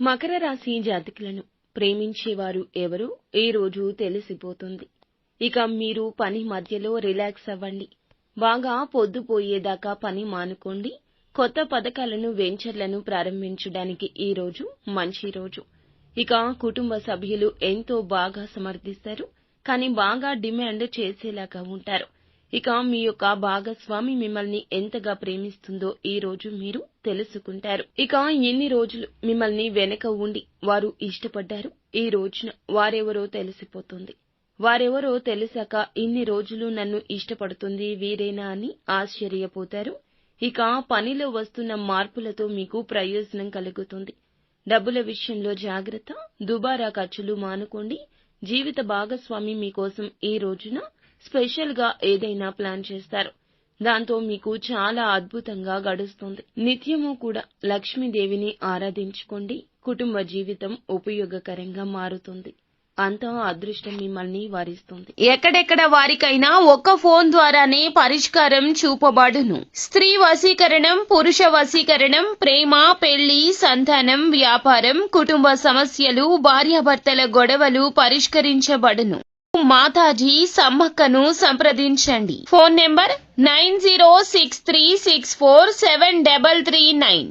మకర రాశి జాతకులను ప్రేమించేవారు ఎవరో ఈ రోజు తెలిసిపోతుంది. ఇక మీరు పని మధ్యలో రిలాక్స్ అవ్వండి. బాగా పొద్దుపోయేదాకా పని మానుకోండి. కొత్త పథకాలను వెంచర్లను ప్రారంభించడానికి ఈ రోజు మంచి రోజు. ఇక కుటుంబ సభ్యులు ఎంతో బాగా సమర్థిస్తారు. కానీ బాగా డిమాండ్ చేసేలాగా ఉంటారు. ఇక మీ యొక్క భాగస్వామి మిమ్మల్ని ఎంతగా ప్రేమిస్తుందో ఈ రోజు మీరు తెలుసుకుంటారు. ఇక ఎన్ని రోజులు మిమ్మల్ని వెనక ఉండి వారు ఇష్టపడ్డారు? ఈ రోజున వారెవరో తెలిసిపోతుంది. వారెవరో తెలిసాక ఇన్ని రోజులు నన్ను ఇష్టపడుతుంది వీరేనా అని ఆశ్చర్యపోతారు. ఇక పనిలో వస్తున్న మార్పులతో మీకు ప్రయోజనం కలుగుతుంది. డబ్బుల విషయంలో జాగ్రత్త దుబారా ఖర్చులు మానుకోండి. జీవిత భాగస్వామి మీకోసం ఈ రోజున స్పెషల్గా ఏదైనా ప్లాన్ చేస్తారు. దాంతో మీకు చాలా అద్భుతంగా గడుస్తుంది. నిత్యము కూడా లక్ష్మీదేవిని ఆరాధించుకోండి. కుటుంబ జీవితం ఉపయోగకరంగా మారుతుంది. అంతా అదృష్టం మిమ్మల్ని వారిస్తుంది. ఎక్కడెక్కడ వారికైనా ఒక్క ఫోన్ ద్వారానే పరిష్కారం చూపబడును. స్త్రీ వశీకరణం పురుష వశీకరణం ప్రేమ పెళ్ళి సంతానం వ్యాపారం కుటుంబ సమస్యలు భార్యాభర్తల గొడవలు పరిష్కరించబడును. మాతాజీ సమ్మక్కను సంప్రదించండి. Phone number nine zero six three six four seven double three nine.